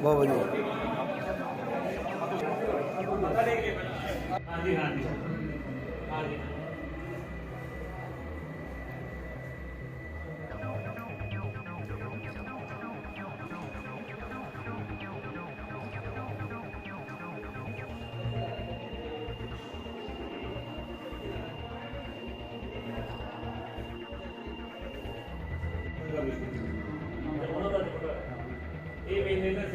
ਬਹੁਤ ਵਧੀਆ ਹਾਂਜੀ ਹਾਂਜੀ ਹਾਂਜੀ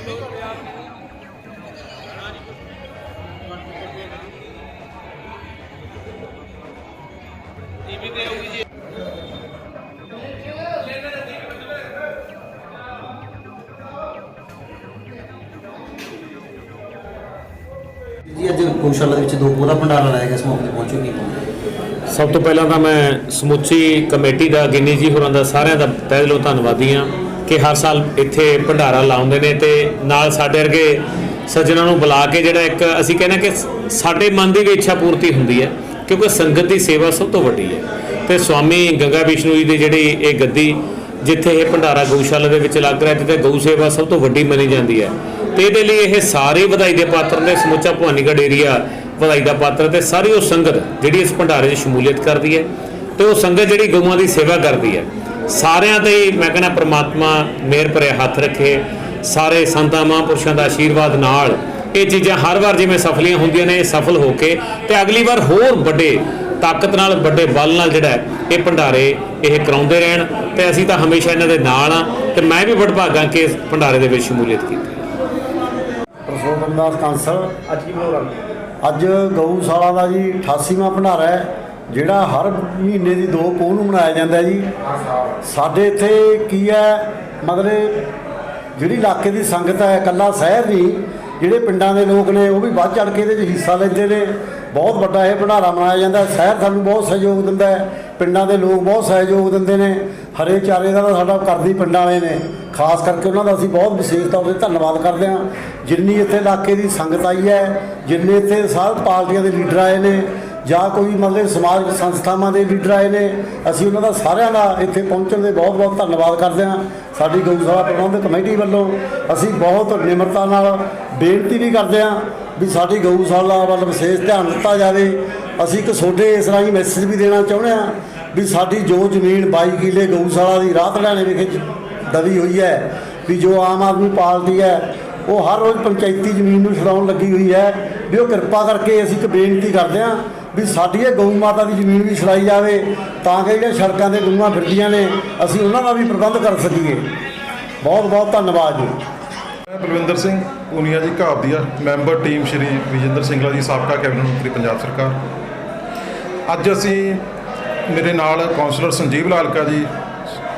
ਵੇਖਦੇ ਨਾ ਸਿਰ ਜੀ, ਅੱਜ ਗਊਸ਼ਾਲਾ ਦੇ ਵਿੱਚ ਦੋ ਪੂਰਾ ਭੰਡਾਰਾ ਲਾਇਆ ਗਿਆ, ਇਸ ਮੌਕੇ ਤੇ ਪਹੁੰਚੋ ਕੀ ਸਭ ਤੋਂ ਪਹਿਲਾਂ ਤਾਂ ਮੈਂ ਸਮੁੱਚੀ ਕਮੇਟੀ ਦਾ, ਗਿੰਨੀ ਜੀ ਹੋਰਾਂ ਦਾ ਸਾਰਿਆਂ ਦਾ ਤਹਿ ਦਿਲੋਂ ਧੰਨਵਾਦੀ ਹਾਂ। ਕਿ ਹਰ ਸਾਲ ਇੱਥੇ ਭੰਡਾਰਾ ਲਾਉਂਦੇ ਨੇ ਤੇ ਨਾਲ ਸਾਡੇ ਵਰਗੇ ਸੱਜਣਾ ਨੂੰ ਬੁਲਾ ਕੇ ਜਿਹੜਾ ਇੱਕ ਅਸੀਂ ਕਹਿੰਦੇ ਕਿ ਸਾਡੇ ਮਨ ਦੀ ਵੀ ਇੱਛਾ ਪੂਰਤੀ ਹੁੰਦੀ ਹੈ, ਕਿਉਂਕਿ ਸੰਗਤ ਦੀ ਸੇਵਾ ਸਭ ਤੋਂ ਵੱਡੀ ਹੈ। ਤੇ ਸਵਾਮੀ ਗੰਗਾ ਵਿਸ਼ਨੂੰ ਜੀ ਦੀ ਜਿਹੜੀ ਇਹ ਗੱਦੀ, ਜਿੱਥੇ ਇਹ ਭੰਡਾਰਾ ਗਊਸ਼ਾਲਾ ਦੇ ਵਿੱਚ ਲੱਗ ਰਿਹਾ, ਜਿੱਥੇ ਗਊ ਸੇਵਾ ਸਭ ਤੋਂ ਵੱਡੀ ਮੰਨੀ ਜਾਂਦੀ ਹੈ। ਤੇ ਇਹਦੇ ਲਈ ਇਹ ਸਾਰੇ ਵਧਾਈ ਦੇ ਪਾਤਰ ਨੇ, ਸਮੁੱਚਾ ਭਵਾਨੀਗੜ੍ਹ ਏਰੀਆ ਵਧਾਈ ਦਾ ਪਾਤਰ ਤੇ ਸਾਰੀ ਉਹ ਸੰਗਤ ਜਿਹੜੀ ਇਸ ਭੰਡਾਰੇ 'ਚ ਸ਼ਮੂਲੀਅਤ ਕਰਦੀ ਹੈ ਤੇ ਉਹ ਸੰਗਤ ਜਿਹੜੀ ਗਊਆਂ ਦੀ ਸੇਵਾ ਕਰਦੀ ਹੈ। ਸਾਰਿਆਂ ਤੇ ਹੀ ਮੈਂ ਕਹਿੰਦਾ ਪ੍ਰਮਾਤਮਾ ਮਿਹਰ ਭਰੇ ਹੱਥ ਰੱਖੇ ਸਾਰੇ ਸੰਤਾਂ ਮਹਾਂਪੁਰਸ਼ਾਂ ਦਾ ਆਸ਼ੀਰਵਾਦ ਨਾਲ। ਇਹ ਚੀਜ਼ਾਂ ਹਰ ਵਾਰ ਜਿਵੇਂ ਸਫਲੀਆਂ ਹੁੰਦੀਆਂ ਨੇ ਇਹ ਸਫਲ ਹੋ ਕੇ ਤੇ ਅਗਲੀ ਵਾਰ ਹੋਰ ਵੱਡੇ ਤਾਕਤ ਨਾਲ ਵੱਡੇ ਬਲ ਨਾਲ ਜਿਹੜਾ ਇਹ ਭੰਡਾਰੇ ਇਹ ਕਰਾਉਂਦੇ ਰਹਿਣ ਤੇ ਅਸੀਂ ਤਾਂ ਹਮੇਸ਼ਾ ਇਹਨਾਂ ਦੇ ਨਾਲ ਆ ਤੇ ਮੈਂ ਵੀ ਵਡਭਾਗਾ ਕਿ ਇਸ ਭੰਡਾਰੇ ਦੇ ਵਿੱਚ ਸ਼ਮੂਲੀਅਤ ਕੀਤੀ। ਪ੍ਰਸੋਤਮ ਦਾਸ ਕਾਂਸਲ ਅੱਜ ਕੀ ਪ੍ਰੋਗਰਾਮ ਅੱਜ ਗਊਸ਼ਾਲਾ ਦਾ ਜੀ 88ਵਾਂ ਭੰਡਾਰਾ ਹੈ। ਜਿਹੜਾ ਹਰ ਮਹੀਨੇ ਦੀ 2 ਪੋਹ ਨੂੰ ਮਨਾਇਆ ਜਾਂਦਾ ਜੀ। ਸਾਡੇ ਇੱਥੇ ਕੀ ਹੈ ਮਤਲਬ ਜਿਹੜੀ ਇਲਾਕੇ ਦੀ ਸੰਗਤ ਹੈ, ਇਕੱਲਾ ਸ਼ਹਿਰ ਨਹੀਂ, ਜਿਹੜੇ ਪਿੰਡਾਂ ਦੇ ਲੋਕ ਨੇ, ਉਹ ਵੀ ਵੱਧ ਚੜ ਕੇ ਇਹਦੇ 'ਚ ਹਿੱਸਾ ਲੈਂਦੇ ਨੇ। ਬਹੁਤ ਵੱਡਾ ਇਹ ਭੰਡਾਰਾ ਮਨਾਇਆ ਜਾਂਦਾ ਸ਼ਹਿਰ ਸਾਨੂੰ ਬਹੁਤ ਸਹਿਯੋਗ ਦਿੰਦਾ ਹੈ। ਪਿੰਡਾਂ ਦੇ ਲੋਕ ਬਹੁਤ ਸਹਿਯੋਗ ਦਿੰਦੇ ਨੇ। ਹਰੇ ਚਾਰੇ ਦਾ ਤਾਂ ਸਾਡਾ ਕਰਦੀ ਪਿੰਡਾਂ ਵਾਲੇ ਨੇ। ਖਾਸ ਕਰਕੇ ਉਹਨਾਂ ਦਾ ਅਸੀਂ ਬਹੁਤ ਵਿਸ਼ੇਸ਼ ਤੌਰ ਤੇ ਧੰਨਵਾਦ ਕਰਦੇ ਹਾਂ। ਜਿੰਨੀ ਇੱਥੇ ਇਲਾਕੇ ਦੀ ਸੰਗਤ ਆਈ ਹੈ, ਜਿੰਨੇ ਇੱਥੇ ਸਾਧ ਪਾਰਟੀਆਂ ਦੇ ਲੀਡਰ ਆਏ ਨੇ ਜਾਂ ਕੋਈ ਮਤਲਬ ਸਮਾਜ ਸੰਸਥਾਵਾਂ ਦੇ ਲੀਡਰ ਆਏ ਨੇ, ਅਸੀਂ ਉਹਨਾਂ ਦਾ ਸਾਰਿਆਂ ਦਾ ਇੱਥੇ ਪਹੁੰਚਣ ਦੇ ਬਹੁਤ ਬਹੁਤ ਧੰਨਵਾਦ ਕਰਦੇ ਹਾਂ। ਸਾਡੀ ਗਊਸ਼ਾਲਾ ਪ੍ਰਬੰਧਕ ਕਮੇਟੀ ਵੱਲੋਂ ਅਸੀਂ ਬਹੁਤ ਨਿਮਰਤਾ ਨਾਲ ਬੇਨਤੀ ਵੀ ਕਰਦੇ ਹਾਂ ਵੀ ਸਾਡੀ ਗਊਸ਼ਾਲਾ ਵੱਲ ਵਿਸ਼ੇਸ਼ ਧਿਆਨ ਦਿੱਤਾ ਜਾਵੇ। ਅਸੀਂ ਇੱਕ ਤੁਹਾਡੇ ਇਸ ਰਾਹੀਂ ਮੈਸੇਜ ਵੀ ਦੇਣਾ ਚਾਹੁੰਦੇ ਹਾਂ ਵੀ ਸਾਡੀ ਜੋ ਜ਼ਮੀਨ 22 ਕਿੱਲੇ ਗਊਸ਼ਾਲਾ ਦੀ ਰਾਤ ਲੈਣੇ ਵਿਖੇ ਦਵੀ ਹੋਈ ਹੈ, ਵੀ ਜੋ ਆਮ ਆਦਮੀ ਪਾਰਟੀ ਹੈ, ਉਹ ਹਰ ਰੋਜ਼ ਪੰਚਾਇਤੀ ਜ਼ਮੀਨ ਨੂੰ ਛਡਾਉਣ ਲੱਗੀ ਹੋਈ ਹੈ। ਵੀ ਉਹ ਕਿਰਪਾ ਕਰਕੇ ਅਸੀਂ ਇੱਕ ਬੇਨਤੀ ਕਰਦੇ ਹਾਂ ਵੀ ਸਾਡੀ ਇਹ ਗਊ ਮਾਤਾ ਦੀ ਜ਼ਮੀਨ ਵੀ ਛਡਾਈ ਜਾਵੇ, ਤਾਂ ਕਿ ਜਿਹੜੇ ਸੜਕਾਂ ਤੇ ਗਊਆਂ ਫਿਰਦੀਆਂ ਨੇ, ਅਸੀਂ ਉਹਨਾਂ ਦਾ ਵੀ ਪ੍ਰਬੰਧ ਕਰ ਸਕੀਏ। ਬਹੁਤ ਬਹੁਤ ਧੰਨਵਾਦ ਜੀ। ਮੈਂ ਬਲਵਿੰਦਰ ਸਿੰਘ ਉਨੀਆ ਜੀ ਘਾਬਦੀਆ ਮੈਂਬਰ ਟੀਮ ਸ਼੍ਰੀ ਵਿਜੇਂਦਰ ਸਿੰਗਲਾ ਜੀ, ਸਾਬਕਾ ਕੈਬਨਿਟ ਮੰਤਰੀ ਪੰਜਾਬ ਸਰਕਾਰ। ਅੱਜ ਅਸੀਂ ਮੇਰੇ ਨਾਲ ਕਾਉਂਸਲਰ ਸੰਜੀਵ ਲਾਲਕਾ ਜੀ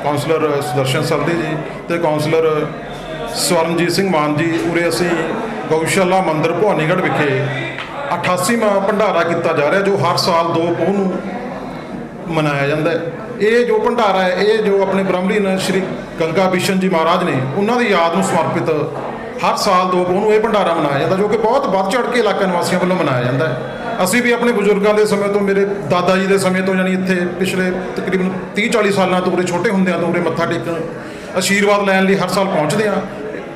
ਕਾਉਂਸਲਰ ਸੁਦਰਸ਼ਨ ਸਰਦੀ ਜੀ ਤੇ ਕਾਉਂਸਲਰ ਸਵਰਨਜੀਤ ਸਿੰਘ ਮਾਨ ਜੀ, ਉਰੇ ਅਸੀਂ ਗਊਸ਼ਾਲਾ ਮੰਦਿਰ ਭਵਾਨੀਗੜ੍ਹ ਵਿਖੇ 88ਵਾਂ ਭੰਡਾਰਾ ਕੀਤਾ ਜਾ ਰਿਹਾ, ਜੋ ਹਰ ਸਾਲ 2 ਪੋਹ ਨੂੰ ਮਨਾਇਆ ਜਾਂਦਾ ਹੈ। ਇਹ ਜੋ ਭੰਡਾਰਾ ਹੈ, ਇਹ ਜੋ ਆਪਣੇ ਬ੍ਰਹਮਲੀਨ ਸ਼੍ਰੀ ਗੰਗਾ ਬਿਸ਼ਨ ਜੀ ਮਹਾਰਾਜ ਨੇ ਉਹਨਾਂ ਦੀ ਯਾਦ ਨੂੰ ਸਮਰਪਿਤ ਹਰ ਸਾਲ ਦੋ ਪੋਹ ਨੂੰ ਇਹ ਭੰਡਾਰਾ ਮਨਾਇਆ ਜਾਂਦਾ, ਜੋ ਕਿ ਬਹੁਤ ਵੱਧ ਚੜ ਕੇ ਇਲਾਕਾ ਨਿਵਾਸੀਆਂ ਵੱਲੋਂ ਮਨਾਇਆ ਜਾਂਦਾ ਹੈ। ਅਸੀਂ ਵੀ ਆਪਣੇ ਬਜ਼ੁਰਗਾਂ ਦੇ ਸਮੇਂ ਤੋਂ, ਮੇਰੇ ਦਾਦਾ ਜੀ ਦੇ ਸਮੇਂ ਤੋਂ, ਯਾਨੀ ਇੱਥੇ ਪਿਛਲੇ ਤਕਰੀਬਨ 30 40 ਸਾਲਾਂ ਤੋਂ, ਉਰੇ ਛੋਟੇ ਹੁੰਦਿਆਂ ਤੋਂ, ਉਰੇ ਮੱਥਾ ਟੇਕਣ, ਆਸ਼ੀਰਵਾਦ ਲੈਣ ਲਈ ਹਰ ਸਾਲ ਪਹੁੰਚਦੇ ਆ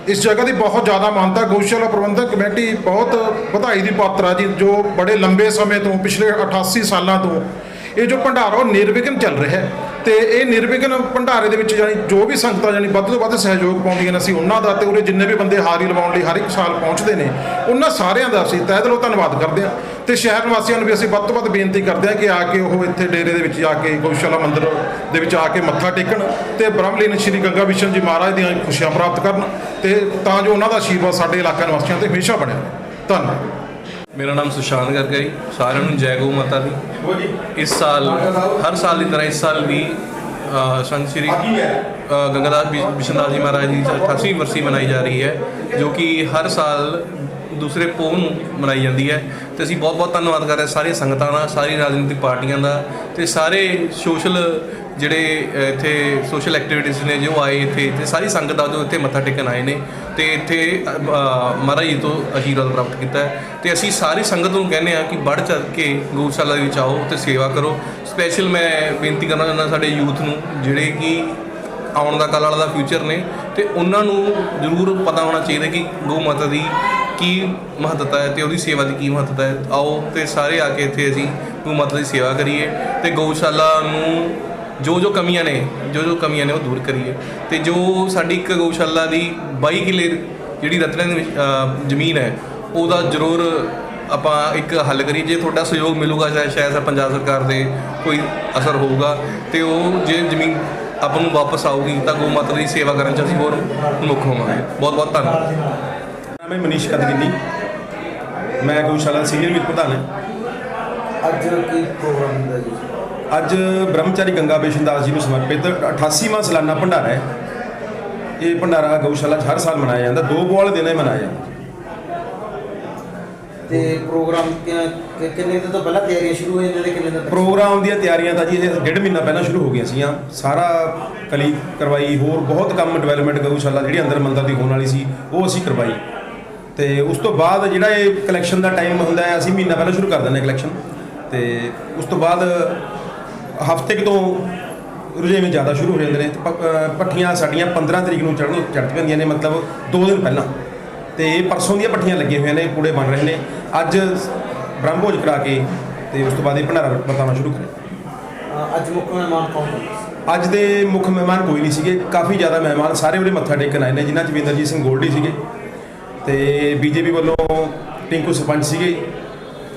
ਇਸ ਜਗ੍ਹਾ ਦੀ ਬਹੁਤ ਜ਼ਿਆਦਾ ਮਾਨਤਾ, ਗਊਸ਼ਾਲਾ ਪ੍ਰਬੰਧਕ ਕਮੇਟੀ ਬਹੁਤ ਵਧਾਈ ਦੀ ਪਾਤਰ ਆ ਜੀ, ਜੋ ਬੜੇ ਲੰਬੇ ਸਮੇਂ ਤੋਂ, ਪਿਛਲੇ 88 ਸਾਲਾਂ ਤੋਂ ਇਹ ਜੋ ਭੰਡਾਰਾ ਉਹ ਨਿਰਵਿਘਨ ਚੱਲ ਰਿਹਾ ਹੈ। ਤੇ ਇਹ ਨਿਰਵਿਘਨ ਭੰਡਾਰੇ ਦੇ ਵਿੱਚ ਜਾਨੀ ਜੋ ਵੀ ਸੰਗਤਾਂ ਜਾਨੀ ਵੱਧ ਤੋਂ ਵੱਧ ਸਹਿਯੋਗ ਪਾਉਂਦੀਆਂ ਨੇ ਅਸੀਂ ਉਹਨਾਂ ਦਾ ਤੇ ਉਰੇ ਜਿੰਨੇ ਵੀ ਬੰਦੇ ਹਾਜ਼ਰੀ ਲਵਾਉਣ ਲਈ ਹਰ ਇੱਕ ਸਾਲ ਪਹੁੰਚਦੇ ਨੇ, ਉਹਨਾਂ ਸਾਰਿਆਂ ਦਾ ਅਸੀਂ ਤਹਿ ਦਿਲੋਂ ਧੰਨਵਾਦ ਕਰਦੇ ਹਾਂ ਤੇ ਸ਼ਹਿਰ ਨਿਵਾਸੀਆਂ ਨੂੰ ਵੀ ਅਸੀਂ ਵੱਧ ਤੋਂ ਵੱਧ ਬੇਨਤੀ ਕਰਦੇ ਹਾਂ ਕਿ ਆ ਕੇ ਉਹ ਇੱਥੇ ਡੇਰੇ ਦੇ ਵਿੱਚ ਜਾ ਕੇ ਗਊਸ਼ਾਲਾ ਮੰਦਿਰ ਦੇ ਵਿੱਚ ਆ ਕੇ ਮੱਥਾ ਟੇਕਣ ਤੇ ਬ੍ਰਹਮਲੀਨ ਸ਼੍ਰੀ ਗੰਗਾ ਵਿਸ਼ਨ ਜੀ ਮਹਾਰਾਜ ਦੀਆਂ ਖੁਸ਼ੀਆਂ ਪ੍ਰਾਪਤ ਕਰਨ ਤੇ ਤਾਂ ਜੋ ਉਹਨਾਂ ਦਾ ਆਸ਼ੀਰਵਾਦ ਸਾਡੇ ਇਲਾਕਾ ਨਿਵਾਸੀਆਂ ਤੇ ਹਮੇਸ਼ਾ ਬਣਿਆ ਰਹੇ। ਧੰਨਵਾਦ। ਮੇਰਾ ਨਾਮ ਸੁਸ਼ਾਂਤ ਗਰਗਾ ਜੀ ਸਾਰਿਆਂ ਨੂੰ ਜੈ ਗਊ ਮਾਤਾ ਦੀ। ਇਸ ਸਾਲ ਹਰ ਸਾਲ ਦੀ ਤਰ੍ਹਾਂ ਇਸ ਸਾਲ ਵੀ ਅ, ਸੰਤ ਸ੍ਰੀ ਅ, ਗੰਗਾਦਾਸ ਬਿ- ਬਿਸ਼ਨਦਾਸ ਜੀ ਮਹਾਰਾਜ ਦੀ 88ਵੀਂ ਵਰਸੀ ਮਨਾਈ ਜਾ ਰਹੀ ਹੈ ਜੋ ਕਿ ਹਰ ਸਾਲ ਦੂਸਰੇ ਪੋਹ ਨੂੰ ਮਨਾਈ ਜਾਂਦੀ ਹੈ। ਤੇ ਅਸੀਂ ਬਹੁਤ ਬਹੁਤ ਧੰਨਵਾਦ ਕਰਦੇ ਹਾਂ ਸਾਰੀਆਂ ਸੰਗਤਾਂ ਦਾ ਸਾਰੀ ਰਾਜਨੀਤਿਕ ਪਾਰਟੀਆਂ ਦਾ ਤੇ ਸਾਰੇ ਸੋਸ਼ਲ ਜਿਹੜੇ ਇੱਥੇ ਸੋਸ਼ਲ ਐਕਟੀਵਿਟੀਜ਼ ਨੇ, ਜੋ ਆਏ ਇੱਥੇ ਤੇ ਸਾਰੀ ਸੰਗਤ ਆ ਜੋ ਇੱਥੇ ਮੱਥਾ ਟੇਕਣ ਆਏ ਨੇ ਤੇ ਇੱਥੇ ਮਹਾਰਾਜ ਜੀ ਤੋਂ ਆਸ਼ੀਰਵਾਦ ਪ੍ਰਾਪਤ ਕੀਤਾ ਹੈ। ਤੇ ਅਸੀਂ ਸਾਰੀ ਸੰਗਤ ਨੂੰ ਕਹਿੰਦੇ ਆ ਕਿ ਵੱਧ ਚੜ੍ਹ ਕੇ ਗਊਸ਼ਾਲਾ ਦੇ ਵਿੱਚ ਆਓ ਤੇ ਸੇਵਾ ਕਰੋ। ਸਪੈਸ਼ਲ ਮੈਂ ਬੇਨਤੀ ਕਰਨਾ ਚਾਹੁੰਦਾ ਸਾਡੇ ਯੂਥ ਨੂੰ, ਜਿਹੜੇ ਕਿ ਆਉਣ ਦਾ ਕੱਲ੍ਹ ਵਾਲਾ ਦਾ ਫਿਊਚਰ ਨੇ, ਤੇ ਉਹਨਾਂ ਨੂੰ ਜ਼ਰੂਰ ਪਤਾ ਹੋਣਾ ਚਾਹੀਦਾ ਕਿ ਗਊ ਮਾਤਾ ਦੀ ਕੀ ਮਹੱਤਤਾ ਹੈ ਤੇ ਉਹਦੀ ਸੇਵਾ ਦੀ ਕੀ ਮਹੱਤਤਾ ਹੈ। ਆਓ ਤੇ ਸਾਰੇ ਆ ਕੇ ਇੱਥੇ ਅਸੀਂ ਗਊ ਮਾਤਾ ਦੀ ਸੇਵਾ ਕਰੀਏ ਤੇ ਗਊਸ਼ਾਲਾ ਨੂੰ ਜੋ ਜੋ ਕਮੀਆਂ ਨੇ ਜੋ ਜੋ ਕਮੀਆਂ ਨੇ ਉਹ ਦੂਰ ਕਰੀਏ। ਤੇ ਜੋ ਸਾਡੀ ਇੱਕ ਗਊਸ਼ਾਲਾ ਦੀ 22 ਕਿੱਲੇ ਜਿਹੜੀ ਰਤਨਾਂ ਦੀ ਜ਼ਮੀਨ ਹੈ ਉਹਦਾ ਜ਼ਰੂਰ ਆਪਾਂ ਇੱਕ ਹੱਲ ਕਰੀਏ। ਜੇ ਤੁਹਾਡਾ ਸਹਿਯੋਗ ਮਿਲੂਗਾ ਸ਼ਾਇਦ ਸ਼ਾਇਦ ਪੰਜਾਬ ਸਰਕਾਰ ਦੇ ਕੋਈ ਅਸਰ ਹੋਊਗਾ ਤੇ ਉਹ ਜੇ ਜ਼ਮੀਨ ਆਪਾਂ ਨੂੰ ਵਾਪਸ ਆਊਗੀ ਤਾਂ ਗਊ ਮਾਤਾ ਦੀ ਸੇਵਾ ਕਰਨ ਚ ਅਸੀਂ ਹੋਰ ਮੁੱਖ ਹੋਵਾਂਗੇ। ਬਹੁਤ ਬਹੁਤ ਧੰਨਵਾਦ ਨਾਮ ਹੈ ਮਨੀਸ਼ ਕਦਗਿੱਲੀ। ਮੈਂ ਗਊਸ਼ਾਲਾ ਸੀਨੀਅਰ ਮੀਤ ਪ੍ਰਧਾਨ ਹਾਂ। ਅੱਜ ਕੀ ਪ੍ਰੋਗਰਾਮ ਹੁੰਦਾ ਜੀ? ਅੱਜ ਬ੍ਰਹਮਚਾਰੀ ਗੰਗਾ ਬੇਸ਼ਨਦਾਸ ਜੀ ਨੂੰ ਸਮਰਪਿਤ 88ਵਾਂ ਸਾਲਾਨਾ ਭੰਡਾਰਾ ਹੈ। ਇਹ ਭੰਡਾਰਾ ਗਊਸ਼ਾਲਾ 'ਚ ਹਰ ਸਾਲ ਮਨਾਇਆ ਜਾਂਦਾ ਦੋ ਬੋਲ ਦਿਨ ਮਨਾਇਆ ਜਾਂਦਾ। ਤੇ ਪ੍ਰੋਗਰਾਮ ਕਿੰਨੇ ਦਿਨ ਤੋਂ ਪਹਿਲਾਂ ਤਿਆਰੀਆਂ ਸ਼ੁਰੂ ਹੋ ਜਾਂਦੀਆਂ ਕਿੰਨੇ ਦਿਨ ਪ੍ਰੋਗਰਾਮ ਦੀਆਂ ਤਿਆਰੀਆਂ ਤਾਂ ਜੀ ਇਹ ਡੇਢ ਮਹੀਨਾ ਪਹਿਲਾਂ ਸ਼ੁਰੂ ਹੋ ਗਈਆਂ ਸੀਗੀਆਂ। ਸਾਰਾ ਕਲੀ ਕਰਵਾਈ ਹੋਰ ਬਹੁਤ ਕੰਮ ਡਿਵੈਲਪਮੈਂਟ ਗਊਸ਼ਾਲਾ ਜਿਹੜੀ ਅੰਦਰ ਮੰਦਰ ਦੀ ਹੋਣ ਵਾਲੀ ਸੀ ਉਹ ਅਸੀਂ ਕਰਵਾਈ। ਤੇ ਉਸ ਤੋਂ ਬਾਅਦ ਜਿਹੜਾ ਇਹ ਕਲੈਕਸ਼ਨ ਦਾ ਟਾਈਮ ਹੁੰਦਾ ਹੈ ਅਸੀਂ ਮਹੀਨਾ ਪਹਿਲਾਂ ਸ਼ੁਰੂ ਕਰ ਦਿੰਦੇ ਹਾਂ ਕਲੈਕਸ਼ਨ ਤੇ ਉਸ ਤੋਂ ਬਾਅਦ ਹਫ਼ਤੇ ਤੋਂ ਰੁਝੇਵੇਂ ਜ਼ਿਆਦਾ ਸ਼ੁਰੂ ਹੋ ਜਾਂਦੇ ਨੇ। ਪੱਠੀਆਂ ਸਾਡੀਆਂ 15 ਤਰੀਕ ਨੂੰ ਚੜ੍ਹਨ ਚੜ੍ਹ ਪੈਂਦੀਆਂ ਨੇ ਮਤਲਬ 2 ਦਿਨ ਪਹਿਲਾਂ। ਤੇ ਇਹ ਪਰਸੋਂ ਦੀਆਂ ਪੱਠੀਆਂ ਲੱਗੀਆਂ ਹੋਈਆਂ ਨੇ ਕੂੜੇ ਬਣ ਰਹੇ ਨੇ। ਅੱਜ ਬ੍ਰਹਮ ਭੋਜ ਕਰਾ ਕੇ ਤੇ ਉਸ ਤੋਂ ਬਾਅਦ ਇਹ ਭੰਡਾਰਾ ਵਰਤਾਉਣਾ ਸ਼ੁਰੂ ਕਰੇ ਅੱਜ ਮੁੱਖ ਮਹਿਮਾਨ ਕੌਣ ਅੱਜ ਦੇ ਮੁੱਖ ਮਹਿਮਾਨ ਕੋਈ ਨਹੀਂ ਸੀਗੇ। ਕਾਫੀ ਜ਼ਿਆਦਾ ਮਹਿਮਾਨ ਸਾਰੇ ਉਹਦੇ ਮੱਥਾ ਟੇਕਣ ਆਏ ਨੇ ਜਿਨ੍ਹਾਂ ਚ ਵਿੰਦਰਜੀਤ ਸਿੰਘ ਗੋਲਡੀ ਸੀਗੇ ਤੇ ਬੀਜੇਪੀ ਵੱਲੋਂ ਟਿੰਕੂ ਸਰਪੰਚ ਸੀਗੇ।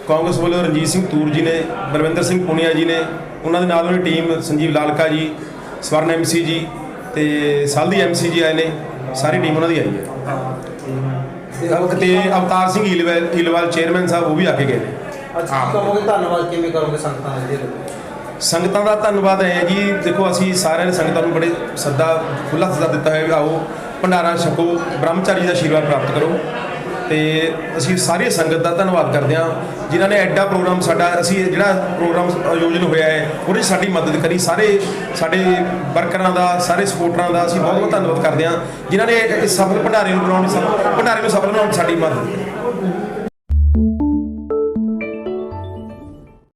ਕਾਂਗਰਸ ਵੱਲੋਂ ਰਣਜੀਤ ਸਿੰਘ ਤੂਰ ਜੀ ਨੇ ਬਲਵਿੰਦਰ ਸਿੰਘ ਪੁਨੀਆ ਜੀ ਨੇ ਉਹਨਾਂ ਦੇ ਨਾਲ ਉਹਦੀ ਟੀਮ ਸੰਜੀਵ ਲਾਲਕਾ ਜੀ ਸਵਰਨ ਐਮਸੀ ਜੀ ਤੇ ਸਾਲਦੀ ਐਮਸੀ ਜੀ ਆਏ ਨੇ ਸਾਰੀ ਟੀਮ ਉਹਨਾਂ ਦੀ ਆਈ ਹੈ। ਤੇ ਅਵਤਾਰ ਸਿੰਘ ਹੀਲਵਾਲ ਹੀਲਵਾਲ ਚੇਅਰਮੈਨ ਸਾਹਿਬ ਉਹ ਵੀ ਆ ਕੇ ਗਏ ਨੇ। ਅੱਜ ਕੀ ਕਰੋਗੇ ਧੰਨਵਾਦ ਕਿਵੇਂ ਕਰੋਗੇ ਸੰਗਤਾਂ ਦਾ ਸੰਗਤਾਂ ਦਾ ਧੰਨਵਾਦ ਹੈ ਜੀ ਦੇਖੋ ਅਸੀਂ ਸਾਰਿਆਂ ਨੇ ਸੰਗਤਾਂ ਨੂੰ ਬੜੇ ਸੱਦਾ ਖੁੱਲਾ ਸੱਦਾ ਦਿੱਤਾ ਹੈ ਆਓ ਭੰਡਾਰਾ ਛਕੋ ਬ੍ਰਹਮਚਾਰੀ ਦਾ ਆਸ਼ੀਰਵਾਦ ਪ੍ਰਾਪਤ ਕਰੋ। ਤੇ ਅਸੀਂ ਸਾਰੀ ਸੰਗਤ ਦਾ ਧੰਨਵਾਦ ਕਰਦੇ ਹਾਂ, ਜਿਨ੍ਹਾਂ ਨੇ ਐਡਾ ਪ੍ਰੋਗਰਾਮ ਸਾਡਾ, ਅਸੀਂ ਜਿਹੜਾ ਪ੍ਰੋਗਰਾਮ ਆਯੋਜਨ ਹੋਇਆ ਹੈ, ਉਹਦੇ 'ਚ ਸਾਡੀ ਮਦਦ ਕਰੀ। ਸਾਰੇ ਸਾਡੇ ਵਰਕਰਾਂ ਦਾ, ਸਾਰੇ ਸਪੋਰਟਰਾਂ ਦਾ ਅਸੀਂ ਬਹੁਤ ਬਹੁਤ ਧੰਨਵਾਦ ਕਰਦੇ ਹਾਂ, ਜਿਨ੍ਹਾਂ ਨੇ ਇਸ ਸਫਲ ਭੰਡਾਰੇ ਨੂੰ ਬਣਾਉਣ ਸਫਲ ਭੰਡਾਰੇ ਨੂੰ ਸਫਲ ਬਣਾਉਣ ਸਾਡੀ ਮਦਦ ਕੀਤੀ।